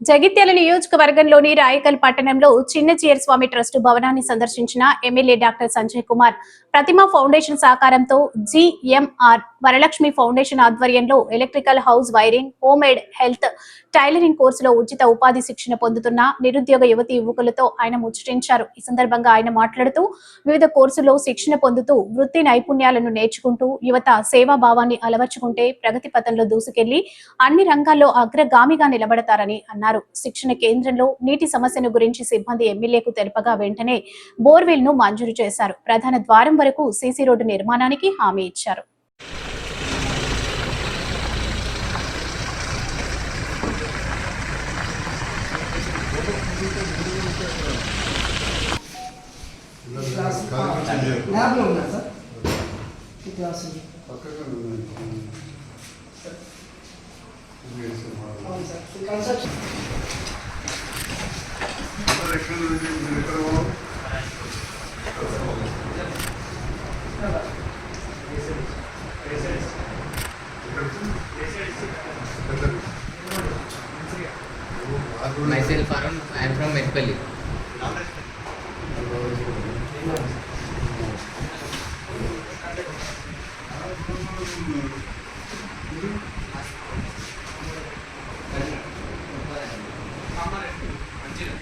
జగిత్యాల నియోజకవర్గంలోని రాయకల్ పట్టణంలో చిన్న స్వామి ట్రస్ట్ భవనాన్ని సందర్శించిన MLA doctor Sanjay Kumar Pratima foundation సహకారంతో జిఎంఆర్ వరలక్ష్మి ఫౌండేషన్ ఆధ్వర్యంలో electrical house wiring home health tailoring కోర్సులో ఉచిత ఉపాధి శిక్షణ పొందుతున్న నిరుద్యోగ యువతి యువకులతో ఆయన ముచ్చటించారు. ఈ సందర్భంగా ఆయన మాట్లాడుతూ వివిధ కోర్సుల్లో శిక్షణ పొందుతూ వృత్తి నైపుణ్యాలను నేర్చుకుంటూ యువత సేవా భావాన్ని అలవర్చుకుంటే ప్రగతి పథంలో దూసుకెళ్ళి అన్ని రంగాల్లో అగ్రగామిగా నిలబడతారని అన్నారు. శిక్షణ కేంద్రంలో నీటి సమస్యను గురించి సిబ్బంది ఎమ్మెల్యేకు తెలుపగా వెంటనే బోర్వెల్ను మంజూరు చేశారు. ప్రధాన ద్వారం వరకు సీసీ రోడ్డు నిర్మాణానికి హామీ ఇచ్చారు. ల్యాబ్లో ఉన్నా సార్? ఈ క్లాస్ ఉంది. అవును sir. Construction Kamareddy Mancherial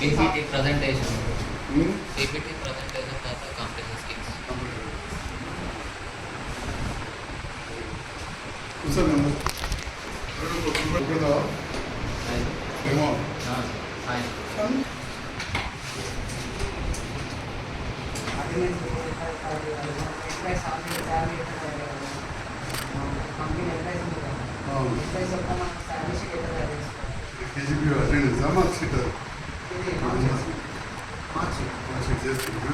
PPT presentation. Hmm? PPT presentation. ఏమో Ah, fine. కంపెనీ అడ్వర్టైజ్ ఉంది కదా అడ్వర్టైజ్ యొక్క మన శాలరీ షీట్ ఎట్లా తయారు చేస్తాం? కేజీపీ అటెండెన్స్ మార్క్ షీట్ ఇది marks marks sheet. Mark sheet చేస్తున్నా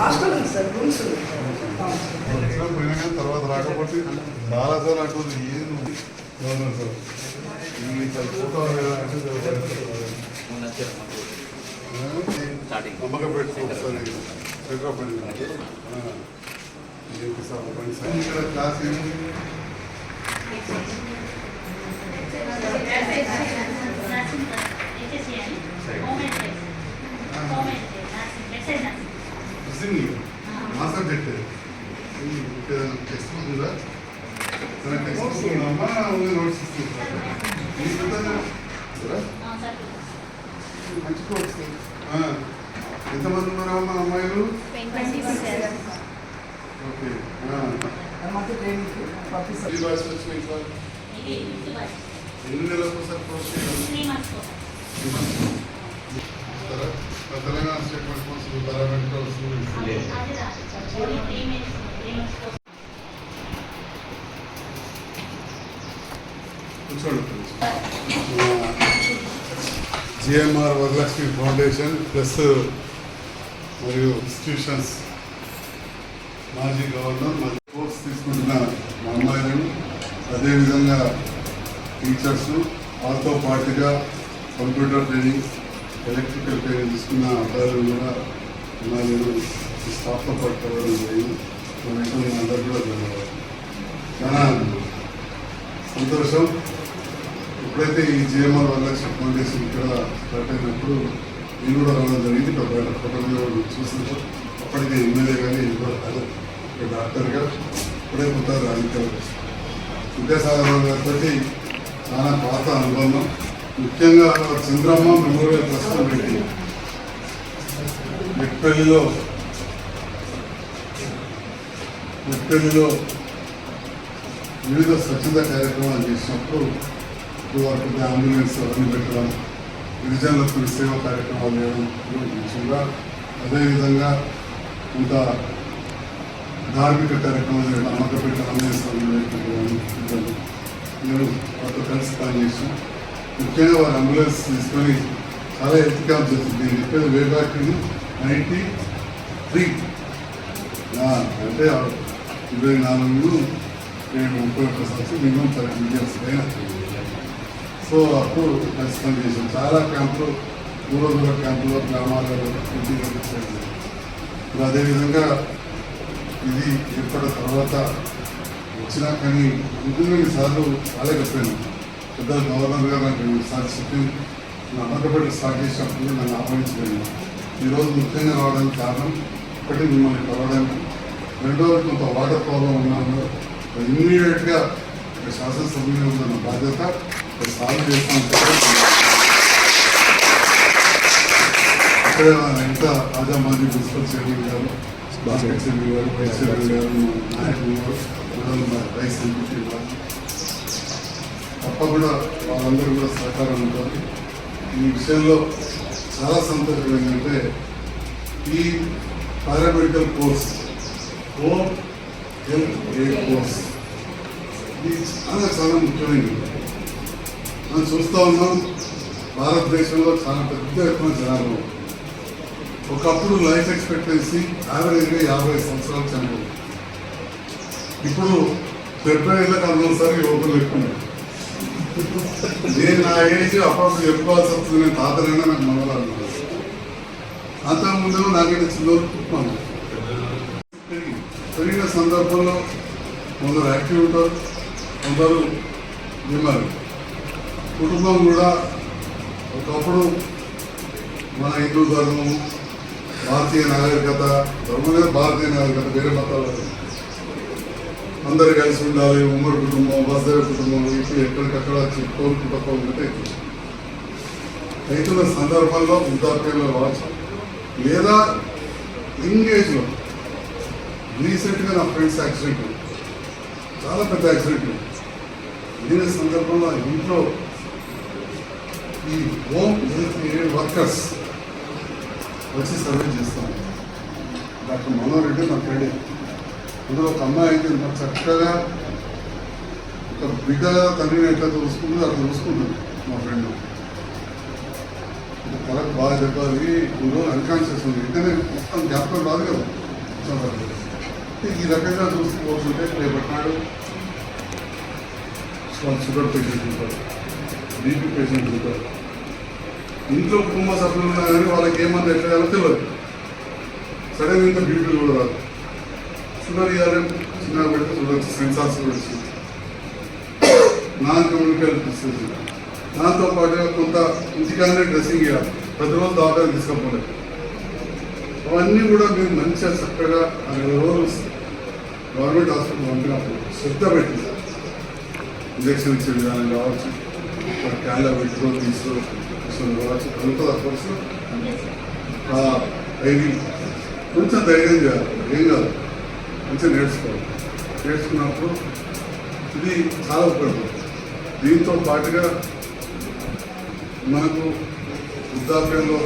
hostel ఉంది సార్ రూమ్స్ తర్వాత రాకపోతే చాలా సార్లు అంటుంది ఏం నువ్వు సార్? ఈ ఫోటో అంటే ఇక్కడ క్లాస్ ఏమి సింగ్ మా సబ్జెక్ట్ టెక్స్ట్ బుక్ ఉందా తన టెక్స్ట్ బుక్ ఉందమ్మా ఓన్లీ నోట్స్ ఇస్తుందా మంచి కోర్స్ ఎంతమంది ఉన్నారమ్మా అమ్మాయిలు ఓకే ఎన్ని నెలలకు sir course Telangana state responsible paramedical students కూర్చోండి జిఎంఆర్ వరలక్ష్మి ఫౌండేషన్ ప్లస్ మరియు ఇన్స్టిట్యూషన్స్ మాజీ గవర్నర్ మరియు కోర్స్ తీసుకుంటున్న మా అమ్మాయిలను అదేవిధంగా టీచర్స్ వాళ్ళతో పాటుగా కంప్యూటర్ ట్రైనింగ్ ఎలక్ట్రికల్ ట్రైనింగ్ తీసుకున్న అబ్బాయిలు కూడా ఉన్నా నేను ఈ స్టాఫ్తో పాటు కలవడం జరిగింది. సో నేను అందరూ కూడా ధన్యవాదాలు. చాలా సంతోషం. ఎప్పుడైతే ఈ జిఎంఆర్ వరలక్ష్మి ఫౌండేషన్ ఇక్కడ స్టార్ట్ అయినప్పుడు నేను కూడా రావడం జరిగింది. ఇక్కడ బయట ఫోటోలు చూసినప్పుడు అప్పటికే ఎమ్మెల్యే కానీ ఇది కూడా ఇక్కడ డాక్టర్గా ఇప్పుడే కొత్త రాజకీయాలు విద్యాసాగర్ గారితో చాలా పాత అనుబంధం. ముఖ్యంగా చంద్రమ్మ మెమోరియల్ ట్రస్ట్ పెట్టి. మెట్పల్లిలో మెట్పల్లిలో వివిధ స్వచ్ఛత కార్యక్రమాలు చేసినప్పుడు ఇప్పుడు అంబులెన్స్ అవన్నీ పెట్టడం గిరిజనులకు కొన్ని సేవా కార్యక్రమాలు చేయడం ముఖ్యంగా అదేవిధంగా కొంత ధార్మిక కార్యక్రమాలు చేయడం అమ్మకపేట అంబులెన్స్ నేను వాళ్ళతో కలిసి పనిచేసాను. ముఖ్యంగా వారు అంబులెన్స్ తీసుకొని చాలా హెల్త్ క్యాంప్ చేస్తుంది నేను చెప్పేది వే బ్యాక్ నైంటీ త్రీ అంటే ఇరవై నాలుగు నేను ముప్పై ఒక్క సంవత్సరం మినిమం థర్టీ ఇయర్స్ పైన. సో అప్పుడు ఖచ్చితంగా పని చాలా క్యాంపులు దూర దూర క్యాంపులో గ్రామాలలో ఇప్పుడు అదేవిధంగా ఇది ఏర్పడిన తర్వాత వచ్చినా కానీ ఇంకొన్ని సార్లు రాలేకపోయాను పెద్ద గవర్నర్ గారు నాకు సార్ చెప్పి నా అమ్మకపేట స్టార్ట్ చేసినప్పుడు నన్ను ఆహ్వానించలేదు. ఈరోజు ముఖ్యంగా రావడానికి కారణం ఒకటి మిమ్మల్ని కలవడానికి. రెండోది కొంత వాటర్ ప్రాబ్లం ఉన్నాను ఇమ్మీడియట్గా ఒక శాసనసభ్యులు ఉన్న బాధ్యత సాల్వ్ చేస్తాను. అక్కడే మన తాజా మాజీ ప్రిన్సిపల్ చైర్మన్ గారు బాస్కెట్ చైర్మన్ గారు వైస్ చైర్మన్ గారు నాయకులు గారు మన రైస్ ఎంపీ గారు తప్పకుండా వాళ్ళందరూ కూడా సహకారం ఉంటుంది. ఈ విషయంలో చాలా సంతోషం ఏంటంటే ఈ పారామెడికల్ కోర్స్ ఓ హెల్త్ ఎయిడ్ కోర్స్ ఇది చాలా చాలా ముఖ్యమైనది. మనం చూస్తూ ఉన్నాం భారతదేశంలో చాలా పెద్ద ఎక్కువ జనాభా ఒకప్పుడు లైఫ్ ఎక్స్పెక్టెన్సీ యావరేజ్గా యాభై సంవత్సరాలు చనిపోయింది ఇప్పుడు డెబ్బై ఏళ్ళకి అందరిసారి యువకులు ఎక్కువ ఉన్నారు. నేను నా ఏడికి అప్పుడప్పుడు చెప్పుకోవాల్సి వస్తుంది. నేను తాతనైనా నాకు మనవరాలు అంతకుముందు నాకైతే చిన్నోళ్ళు పుట్టుకున్నాను పెరిగిన సందర్భంలో కొందరు యాక్టివ్ ఉంటారు కొందరు విమరు కుటుంబం కూడా ఒకప్పుడు మన హిందూ ధర్మం భారతీయ నాగరికత ధర్మమే భారతీయ నాగరికత వేరే మతాలు అందరు కలిసి ఉండాలి ఉమ్మడి కుటుంబం వసుదేవ కుటుంబం ఇప్పుడు ఎక్కడికక్కడ కోరుకుంటూ ఉంటే రైతుల సందర్భంలో వృద్ధాప్యంలో కావచ్చు లేదా ఎంగేజ్లో రీసెంట్గా నా ఫ్రెండ్స్ యాక్సిడెంట్ చాలా పెద్ద యాక్సిడెంట్ దీని సందర్భంలో ఇంట్లో ఈ హోమ్ వర్కర్స్ వచ్చి సర్వే చేస్తాను డాక్టర్ మనోహర్ రెడ్డి నా ఫ్రెండ్. ఇందులో ఒక అమ్మాయి అయితే ఎంత చక్కగా ఒక బిడ్డ తండ్రిని ఎట్లా చూసుకుంటుందో అట్లా చూసుకుంటుంది మా ఫ్రెండ్. తలకు బాగా చెప్పాలి ఇప్పుడు అన్కాన్షియస్ ఉంది. ఎందుకంటే మొత్తం జ్ఞాపకం రాదు కదా. ఈ రకంగా చూసుకోవాల్సింటే రేపటి నాడు షుగర్ పేషెంట్ ఉంటారు బీపీ పేషెంట్ ఉంటారు. ఇంట్లో కుటుంబ సభ్యులు ఉన్నా కానీ వాళ్ళకి ఏమన్నా ఎట్లా తెలియదు సడన్ ఇంత బీపీ కూడా రాదు. షుగర్ ఇవ్వాలంటే చిన్న పెడితే చూడొచ్చు సెన్సార్స్ కూడా వచ్చింది నాన్ కమ్యూనికేట్ డిసీజ్ దాంతో పాటుగా కొంత ఇంటికానే డ్రెస్సింగ్ ఇవ్వాలి ప్రతిరోజు దాకా తీసుకోలేదు అవన్నీ కూడా మీరు మంచిగా చక్కగా ఆ రోజులు గవర్నమెంట్ హాస్పిటల్ పంపినప్పుడు శ్రద్ధ పెట్టి ఇంజక్షన్ ఇచ్చే విధానం కావచ్చు క్యాన్లో పెట్టుకో తీసుకో కావచ్చు అంతా కోర్సు ఐడి కొంచెం ధైర్యం చేయాలి. ఏం కాదు. మంచిగా నేర్చుకోవాలి. నేర్చుకున్నప్పుడు ఇది చాలా ఉపయోగపడుతుంది. దీంతో పాటుగా మనకు వృద్ధాప్యంలో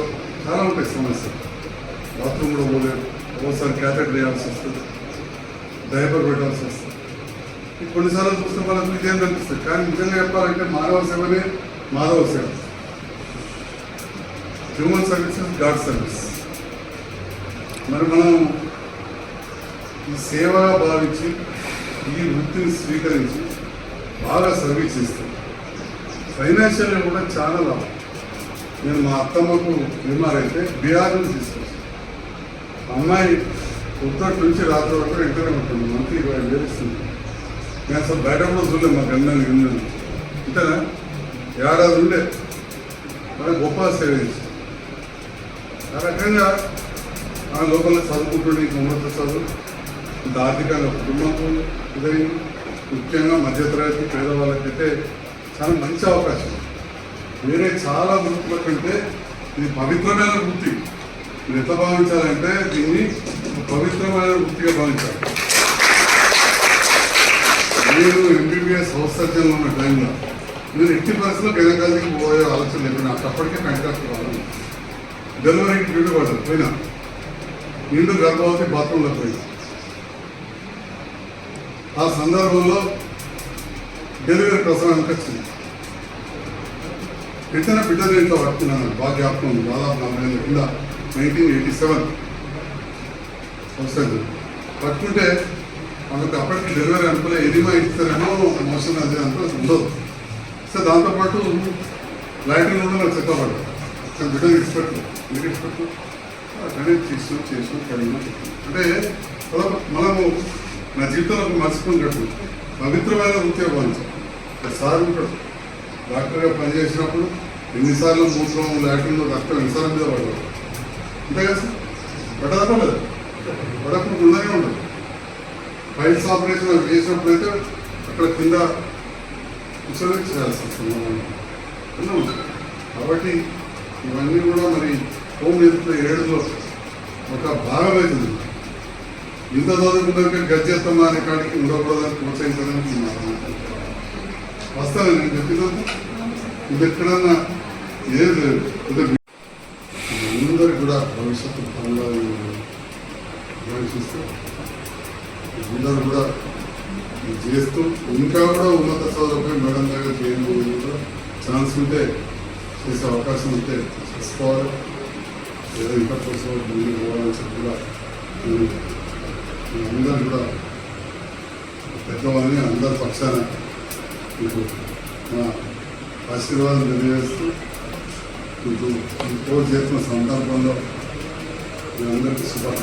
చాలా ఉంటాయి సమస్యలు. బాత్రూమ్ కూడా పోలేదు ఒకసారి క్యాథెటర్ వేయాల్సి వస్తుంది. డైపర్ పెట్టాల్సి వస్తుంది. కొన్నిసార్లు చూస్తే మనకు ఇదేం కనిపిస్తుంది కానీ నిజంగా చెప్పాలంటే మానవ సేవనే మాధవ సేవ. హ్యూమన్ సర్వీసెస్ గాడ్ సర్వీస్ మరి మనం ఈ సేవగా భావించి ఈ వృత్తిని స్వీకరించి బాగా సర్వీస్ చేస్తాం. ఫైనాన్షియల్గా కూడా చాలా లాభం. నేను మా అత్తమ్మకు బీమార్ అయితే బీహార్ నుంచి తీసుకొచ్చాను. అమ్మాయి ఉత్తటి నుంచి రాత్రి వరకు ఇంటనే ఉంటుంది. మంత్లీ ఇరవై ఐదు వేలు ఇస్తుంది. నేను అసలు బయట కూడా చూడలేదు మా గండాన్ని విన్నాను అంతేనా ఏడాది ఉండే. మరి గొప్ప సేవ చేసి ఆ రకంగా ఆ లోపల చదువుకుంటుండే ఇంకా ఉన్నత చదువు. ఇంత ఆర్థికంగా కుటుంబంతో ఇదైంది ముఖ్యంగా మధ్యతరగతి పేదవాళ్ళకైతే చాలా మంచి అవకాశం. వేరే చాలా వృత్తుల కంటే ఇది పవిత్రమైన వృత్తి. మీరు ఎట్లా భావించాలంటే దీన్ని పవిత్రమైన వృత్తిగా భావించాలి. నేను ఎంబీబీఎస్ హౌస్ సర్జన్ ఉన్న టైంలో నేను ఎట్టి పరిస్థితుల్లో గైనకాలజీకి పోయే ఆలోచన లేదు నాకు అప్పటికే కంటాక్ట్ కావాలి డెలివరీకి డ్యూటీ పడదు పోయినా. నిండు గర్భవతి బాత్రూంలో పోయినా. ఆ సందర్భంలో డెలివరీ కోసం వచ్చింది వెంటనే బిడ్డలు ఇంట్లో పట్టుకున్నాను. బాగా జ్ఞాపకం ఉంది దాదాపు నలభై ఏళ్ళ కింద నైన్టీన్ ఎయిటీ సెవెన్ వస్తుంది. పట్టుకుంటే మనకు అప్పటికి డెలివరీ అనుకునే ఎదిమా ఇస్తారేమో మోషన్ అది అంతా ఉండదు. సో దాంతోపాటు లైటింగ్ కూడా నాకు చెప్పబడ్డా సో బిడ్డలు ఇచ్చిపెట్టు ఎందుకు ఇచ్చిపెట్టు. అక్కడే చేసు చేసు కడిగిన అంటే మనము నా జీవితంలో మర్చిపోయినట్టు పవిత్రమైన వృత్తి భావించాం సార్ ఉంటాడు. డాక్టర్గా పనిచేసినప్పుడు ఎన్నిసార్లు మూత్రం లాటిన్లో డాక్టర్ ఎన్నిసార్లు మీద పడదు అంతే కదా సార్? పడదా పడకుండా ఉండనే ఉండదు. ఫైల్స్ ఆపరేషన్ అవి చేసినప్పుడు అయితే అక్కడ కింద కూర్చొని చేయాల్సి వస్తుంది కాబట్టి ఇవన్నీ కూడా మరి హోమ్ హెల్త్ ఏడులో ఒక భాగమైతుంది ఇంత చదువుకున్నాక గజ్జెత్తమా అనే కాడికి ఉండకూడదని ప్రోత్సహించడానికి వస్తాను నేను చెప్పినంత ఇది ఎక్కడన్నా ఏది లేదు. ఇది కూడా భవిష్యత్తు పనులు ఆలోచిస్తూ అందరూ కూడా చేస్తూ ఇంకా కూడా ఉన్నత చదువుపై మేడం దగ్గర చేయడం కూడా ఛాన్స్ ఉంటే చేసే అవకాశం ఉంటే చేసుకోవాలి. లేదా ఇంకా కోసం ముందుకు పోవాలని చెప్పి కూడా అందరూ కూడా పెద్దవాళ్ళని అందరి పక్షాన మీకు నా ఆశీర్వాదం తెలియజేస్తూ మీకు ఈ చేసిన సందర్భంలో మీ అందరికీ శుభాకాంక్షలు.